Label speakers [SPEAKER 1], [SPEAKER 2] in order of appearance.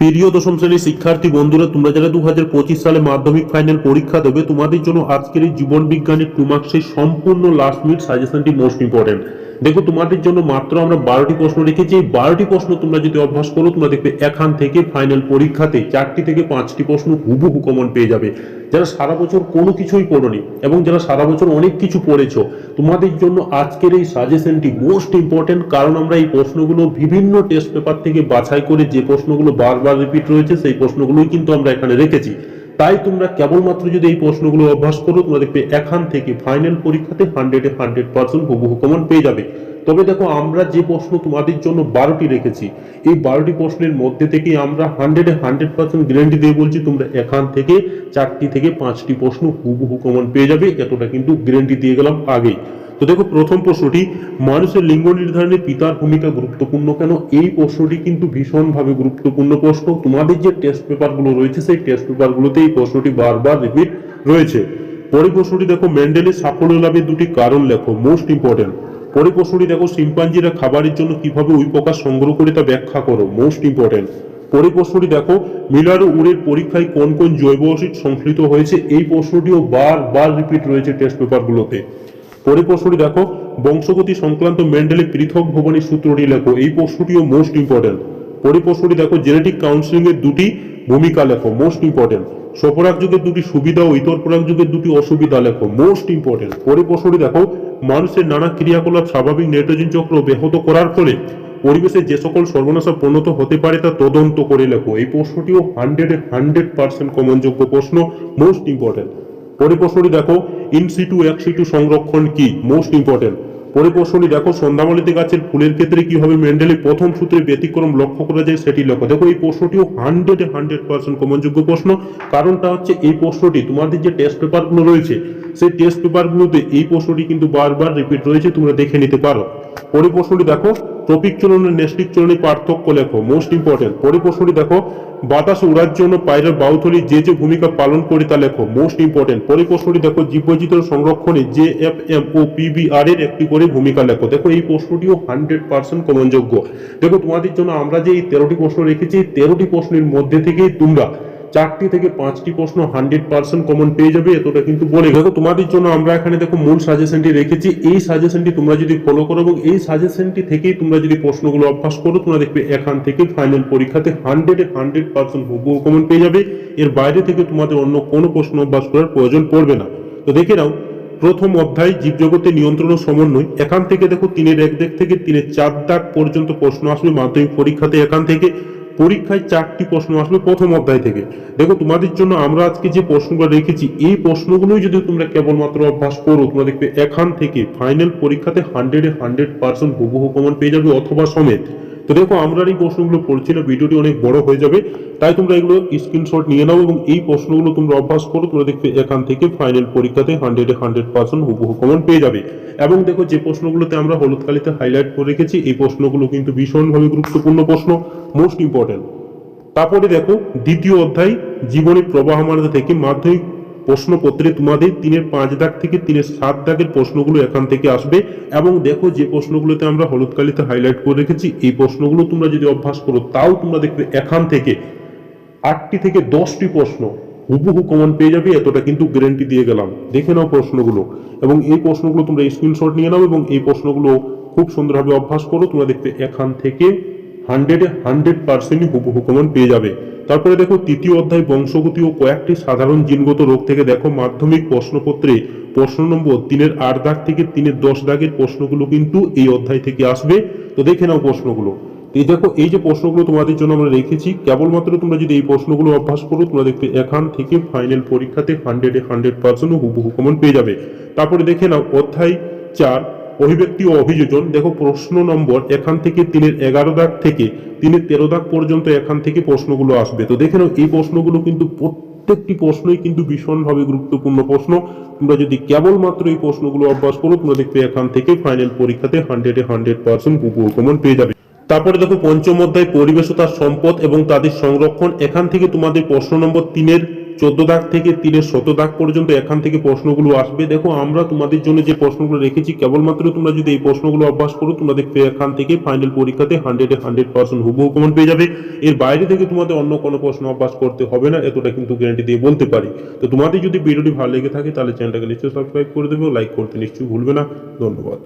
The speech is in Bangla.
[SPEAKER 1] প্রিয় দশম শ্রেণির শিক্ষার্থী বন্ধুরা, তোমরা যারা দু হাজার পঁচিশ সালে মাধ্যমিক ফাইনাল পরীক্ষা দেবে, তোমাদের জন্য আজকের এই জীবন বিজ্ঞানের টু মার্কসের সম্পূর্ণ লাস্ট মিনিট সাজেশনটি মোস্ট ইম্পর্টেন্ট দেখো, তোমাদের জন্য মাত্র আমরা বারোটি প্রশ্ন রেখেছি। এই বারোটি প্রশ্ন তোমরা যদি অভ্যাস করো, তোমরা দেখবে এখান থেকে ফাইনাল পরীক্ষাতে চারটি থেকে পাঁচটি প্রশ্ন হুবহু কমন পেয়ে যাবে। যারা সারা বছর কোনো কিছুই পড়োনি এবং যারা সারা বছর অনেক কিছু পড়েছো, তোমাদের জন্য আজকের এই সাজেশনটি মোস্ট ইম্পর্টেন্ট কারণ আমরা এই প্রশ্নগুলো বিভিন্ন টেস্ট পেপার থেকে বাছাই করে যে প্রশ্নগুলো বারবার রিপিট রয়েছে, সেই প্রশ্নগুলোই কিন্তু আমরা এখানে রেখেছি। তাই তোমরা কেবলমাত্র যদি এই প্রশ্নগুলো অভ্যাস করো, তোমরা দেখবে এখান থেকে ফাইনাল পরীক্ষাতে হান্ড্রেডে হান্ড্রেড পার্সেন্ট হুবহু কমন পেয়ে যাবে। তবে দেখো, আমরা যে প্রশ্ন তোমাদের জন্য বারোটি রেখেছি, এই বারোটি প্রশ্নের মধ্যে থেকে আমরা হান্ড্রেডে হান্ড্রেড পার্সেন্ট গ্যারেন্টি দিয়ে বলছি, তোমরা এখান থেকে চারটি থেকে পাঁচটি প্রশ্ন হুবহু কমন পেয়ে যাবে। এতটা কিন্তু গ্যারেন্টি দিয়ে গেলাম আগেই। তো দেখো, প্রথম প্রশ্নটি, মানুষের লিঙ্গ নির্ধারণে পিতার ভূমিকা গুরুত্বপূর্ণ কেন? এই প্রশ্নটি কিন্তু ভীষণভাবে গুরুত্বপূর্ণ প্রশ্ন। তোমাদের যে টেস্ট পেপারগুলো রয়েছে, সেই টেস্ট পেপারগুলোতে এই প্রশ্নটি বারবার রিপিট রয়েছে। পরের প্রশ্নটি দেখো মেন্ডেলের সাফল্য লাভের দুটি কারণ লেখো মোস্ট ইম্পর্টেন্ট পরের প্রশ্নটি দেখো, শিম্পাঞ্জিরা খাবারের জন্য কীভাবে উই প্রকাশ সংগ্রহ করে তা ব্যাখ্যা করো মোস্ট ইম্পর্টেন্ট পরে প্রশ্নটি দেখো মিলার উড়ের পরীক্ষায় কোন কোন জৈব অ্যাসিড সংশ্লিষ্ট হয়েছে? এই প্রশ্নটিও বারবার রিপিট রয়েছে টেস্ট পেপারগুলোতে পরের প্রশ্নটি দেখো, বংশগতি সংক্রান্ত মেন্ডেলের পৃথক ভবনের সূত্রটি লেখো, এই প্রশ্নটিও মোস্ট ইম্পর্টেন্ট পরের প্রশ্নটি দেখো জেনেটিক কাউন্সিলিং এর দুটি ভূমিকা লেখো মোস্ট ইম্পর্টেন্ট সপরাগ যুগের দুটি সুবিধা ও ইতর পরাগ যুগের দুটি অসুবিধা লেখো মোস্ট ইম্পর্টেন্ট পরের প্রশ্নটি দেখো, মানুষের নানা ক্রিয়াকলাপ স্বাভাবিক নাইট্রোজেন চক্র ব্যাহত করার ফলে পরিবেশে যে সকল সর্বনাশা পরিণত হতে পারে তা তদন্ত করে লেখো। এই প্রশ্নটিও হান্ড্রেড হান্ড্রেড পার্সেন্ট কমনযোগ্য প্রশ্ন মোস্ট ইম্পর্টেন্ট পরের প্রশ্নটি দেখো ইন সিটু এক সিটু সংরক্ষণ কি? মোস্ট ইম্পর্টেন্ট পরের প্রশ্নটি দেখো সন্ধ্যামালিতে গাছের ফুলের ক্ষেত্রে কীভাবে মেন্ডেলের প্রথম সূত্রে ব্যতিক্রম লক্ষ্য করা যায় সেটি লক্ষ্য দেখো, এই প্রশ্নটিও হান্ড্রেড হান্ড্রেড পার্সেন্ট কমনযোগ্য প্রশ্ন। কারণটা হচ্ছে, এই প্রশ্নটি, তোমাদের যে টেস্ট পেপারগুলো রয়েছে, সেই টেস্ট পেপারগুলোতে এই প্রশ্নটি কিন্তু বারবার রিপিট রয়েছে, তোমরা দেখে নিতে পারো। প্রশ্নটি দেখো ট্রপিক চলন ও নেস্টিক চলনের পার্থক্য লেখো মোস্ট ইম্পর্টেন্ট প্রশ্নটি দেখো, বাতাস উড়ার জন্য পায়রার বাউথলি যে যে ভূমিকা পালন করে তা লেখো মোস্ট ইম্পর্টেন্ট প্রশ্নটি দেখো জীববৈচিত্র্য সংরক্ষণে জে এফ এম ও পিবিআর এর একটি করে ভূমিকা লেখো। দেখো, এই প্রশ্নটিও হান্ড্রেড পার্সেন্ট কমনযোগ্য দেখো, তোমাদের জন্য আমরা যে এই তেরোটি প্রশ্ন রেখেছি, এই তেরোটি প্রশ্নের মধ্যে থেকেই তোমরা চারটি থেকে পাঁচটি প্রশ্ন হান্ড্রেড পার্সেন্ট কমন পেয়ে যাবে, এতটা কিন্তু বলে দেখো, তোমাদের জন্য আমরা এখানে দেখো মূল সাজেশনটি রেখেছি। এই সাজেশনটি তোমরা যদি ফলো করো এবং এই সাজেশনটি থেকেই তোমরা যদি প্রশ্নগুলো অভ্যাস করো, তোমরা দেখবে এখান থেকে ফাইনাল পরীক্ষাতে হান্ড্রেডে হান্ড্রেড পার্সেন্ট হুবহু কমন পেয়ে যাবে। এর বাইরে থেকে তোমাদের অন্য কোনো প্রশ্ন অভ্যাস করার প্রয়োজন পড়বে না। তো দেখে নাও, প্রথম অধ্যায় জীবজগতের নিয়ন্ত্রণ ও সমন্বয়। এখান থেকে দেখো, তিনের এক দিক থেকে তিনের চার দাগ পর্যন্ত প্রশ্ন আসবে মাধ্যমিক পরীক্ষাতে এখান থেকে। পরীক্ষায় চারটি প্রশ্ন আসবে প্রথম অধ্যায় থেকে। দেখো, তোমাদের জন্য আমরা আজকে যে প্রশ্নগুলো রেখেছি, এই প্রশ্নগুলোই যদি তোমরা কেবলমাত্র অভ্যাস করো, তোমরা দেখবে এখান থেকে ফাইনাল পরীক্ষাতে হান্ড্রেডে হান্ড্রেড পার্সেন্ট হুবহু কমন পেয়ে যাবে অথবা সমেত। তো দেখো, আমরা এই প্রশ্নগুলো পড়ছি না, ভিডিওটি অনেক বড় হয়ে যাবে, তাই তোমরা এগুলো স্ক্রিনশট নিয়ে নাও এবং এই প্রশ্নগুলো তোমরা অভ্যাস করো, তোমরা দেখবে এখান থেকে ফাইনাল পরীক্ষাতে হান্ড্রেডে হান্ড্রেড পার্সেন্ট হুবহু কমন পেয়ে যাবে। এবং দেখো, যে প্রশ্নগুলোতে আমরা হলুদ কালিতে হাইলাইট করে রেখেছি, এই প্রশ্নগুলো কিন্তু ভীষণভাবে গুরুত্বপূর্ণ প্রশ্ন মোস্ট ইম্পর্টেন্ট তারপরে দেখো, দ্বিতীয় অধ্যায়, জীবনের প্রবাহমানতা থেকে মাধ্যমিক প্রশ্নপত্রে তোমাদের তিনের পাঁচ দাগ থেকে তিনের সাত দাগের প্রশ্নগুলো এখান থেকে আসবে। এবং দেখো যে প্রশ্নগুলোতে আমরা হলুদ কালিতে হাইলাইট করে রেখেছি। এই প্রশ্নগুলো তোমরা যদি অভ্যাস করো, তাও তোমরা দেখবে এখান থেকে আটটি থেকে দশটি প্রশ্ন হুবহু কমন পেয়ে যাবে। এতটা কিন্তু গ্যারেন্টি দিয়ে গেলাম। দেখে নাও প্রশ্নগুলো। এবং এই প্রশ্নগুলো তোমরা স্ক্রিনশট নিয়ে নাও এবং এই প্রশ্নগুলো খুব সুন্দরভাবে অভ্যাস করো। তোমরা দেখবে এখান থেকে হান্ড্রেডে হান্ড্রেড পার্সেন্টই হুবহু পেয়ে যাবে। তারপরে দেখো তৃতীয় অধ্যায় বংশগতি ও কয়েকটি সাধারণ জিনগত রোগ থেকে দেখো মাধ্যমিক প্রশ্নপত্রে প্রশ্ন নম্বর তিনের আট দাগ থেকে তিনের দশ দাগের প্রশ্নগুলো কিন্তু এই অধ্যায় থেকে আসবে। তো দেখে নাও প্রশ্নগুলো। এই দেখো, এই যে প্রশ্নগুলো তোমাদের জন্য আমরা রেখেছি, কেবলমাত্র তোমরা যদি এই প্রশ্নগুলো অভ্যাস করো, তোমরা দেখবে এখান থেকে ফাইনাল পরীক্ষাতে হান্ড্রেডে হান্ড্রেড পার্সেন্ট হুবহু পেয়ে যাবে। তারপরে দেখে নাও অধ্যায় চার অভিব্যক্তি ও অভিযোজন, দেখো প্রশ্ন নম্বর, এখান থেকে তিনের এগারো দাগ থেকে তিনের তেরো দাগ পর্যন্ত এখান থেকে প্রশ্নগুলো আসবে। তো দেখে এই প্রশ্নগুলো কিন্তু প্রত্যেকটি প্রশ্নই কিন্তু ভীষণভাবে গুরুত্বপূর্ণ প্রশ্ন। তোমরা যদি কেবলমাত্র এই প্রশ্নগুলো অভ্যাস করো, তোমরা দেখবে এখান থেকে ফাইনাল পরীক্ষাতে হান্ড্রেডে হান্ড্রেড পার্সেন্ট হুবহু কমন পেয়ে যাবে। তারপরে দেখো পঞ্চম অধ্যায়, পরিবেশ ও তার সম্পদ এবং তাদের সংরক্ষণ। এখান থেকে তোমাদের প্রশ্ন নম্বর তিনের চোদ্দ দাগ থেকে তীরের শত দাগ পর্যন্ত এখান থেকে প্রশ্নগুলো আসবে। দেখো, আমরা তোমাদের জন্য যে প্রশ্নগুলো রেখেছি, কেবলমাত্র তোমরা যদি এই প্রশ্নগুলো অভ্যাস করো, তোমরা দেখবে এখান থেকে ফাইনাল পরীক্ষাতে হান্ড্রেডে হান্ড্রেড পার্সেন্ট হুবহু কমন পেয়ে যাবে। এর বাইরে থেকে তোমাদের অন্য কোনো প্রশ্ন অভ্যাস করতে হবে না, এতটা কিন্তু গ্যারান্টি দিয়ে বলতে পারি। তো তোমাদের যদি ভিডিওটি ভালো লেগে থাকে, তাহলে চ্যানেলটাকে নিশ্চয়ই সাবস্ক্রাইব করে দেবে লাইক করতে নিশ্চয়ই ভুলবে না। ধন্যবাদ।